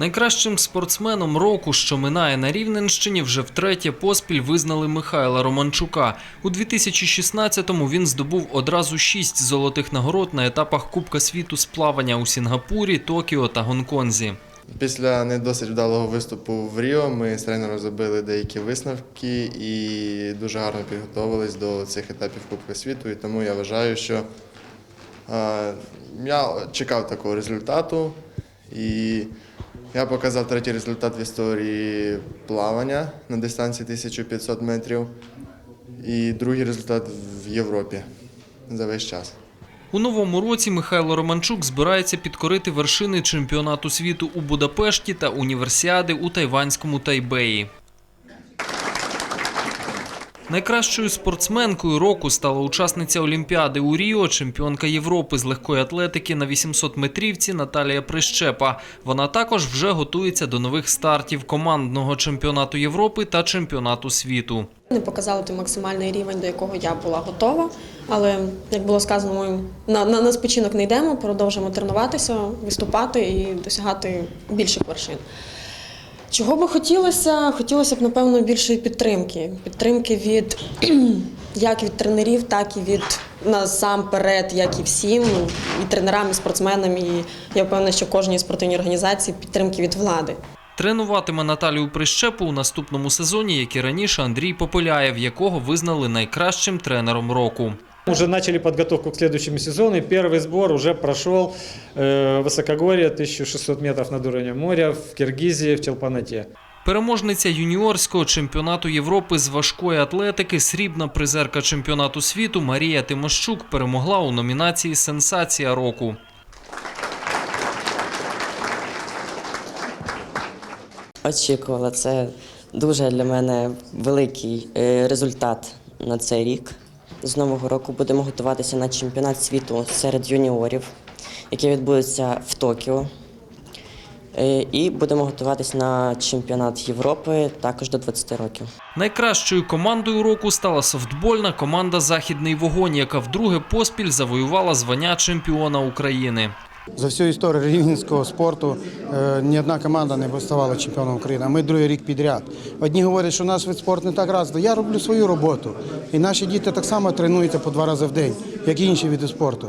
Найкращим спортсменом року, що минає на Рівненщині, вже втретє поспіль визнали Михайла Романчука. У 2016-му він здобув одразу шість золотих нагород на етапах Кубка світу з плавання у Сінгапурі, Токіо та Гонконзі. Після не досить вдалого виступу в Ріо ми з тренером зробили деякі висновки і дуже гарно підготувалися до цих етапів Кубка світу. І тому я вважаю, що е, я чекав такого результату. І я показав третій результат в історії плавання на дистанції 1500 метрів. І другий результат в Європі за весь час. У новому році Михайло Романчук збирається підкорити вершини чемпіонату світу у Будапешті та універсіади у тайванському Тайбеї. Найкращою спортсменкою року стала учасниця Олімпіади у Ріо, чемпіонка Європи з легкої атлетики на 800 метрівці Наталія Прищепа. Вона також вже готується до нових стартів командного чемпіонату Європи та чемпіонату світу. Не показали той максимальний рівень, до якого я була готова. Але як було сказано, ми на, на, на спочинок не йдемо, продовжуємо тренуватися, виступати і досягати більших вершин. Чого би хотілося? Хотілося б, напевно, більшої підтримки. Підтримки від як від тренерів, так і від насамперед, як і всім, і тренерам, і спортсменам. І я впевнена, що кожній спортивній організації підтримки від влади. Тренуватиме Наталію Прищепу у наступному сезоні, як і раніше Андрій Попеляєв, якого визнали найкращим тренером року. Уже начали подготовку к следующему сезону. и Первый сбор уже прошел э, высокогорье 1600 метров над уровнем моря в Киргизии, в Челпанате. Переможниця юніорського чемпіонату Європи з важкої атлетики, срібна призерка чемпіонату світу Марія Тимощук перемогла у номінації Сенсація року. Очікувала. Це дуже для мене великий е, результат на цей рік. З нового року будемо готуватися на чемпіонат світу серед юніорів, який відбудеться в Токіо. Е, І будемо готуватися на чемпіонат Європи також до 20 років. Найкращою командою року стала софтбольна команда Західний вогонь, яка вдруге поспіль завоювала звання чемпіона України. За всю історію рівненського спорту е, ні одна команда не ставала чемпіоном України. А ми другий рік підряд. Одні говорять, що наш вид спорту не так раз. Я роблю свою роботу. І наші діти так само тренуються по два рази в день, як і інші види спорту.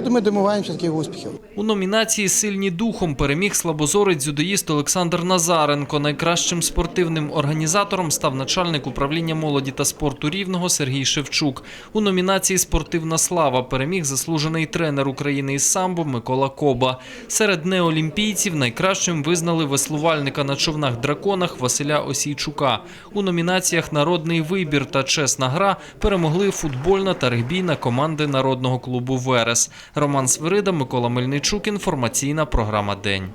Тому ми домагаємося таких успіхів. У номінації Сильні духом переміг слабозорець дзюдоїст Олександр Назаренко. Найкращим спортивним організатором став начальник управління молоді та спорту рівного Сергій Шевчук. У номінації Спортивна слава переміг заслужений тренер України із самбо Микола Коба. Серед неолімпійців найкращим визнали веслувальника на човнах драконах Василя Осійчука. У номінаціях Народний вибір та чесна гра перемогли футбольна та регбійна команди народного клубу Верес. Роман Свирида, Микола Мельничук. Інформаційна програма День.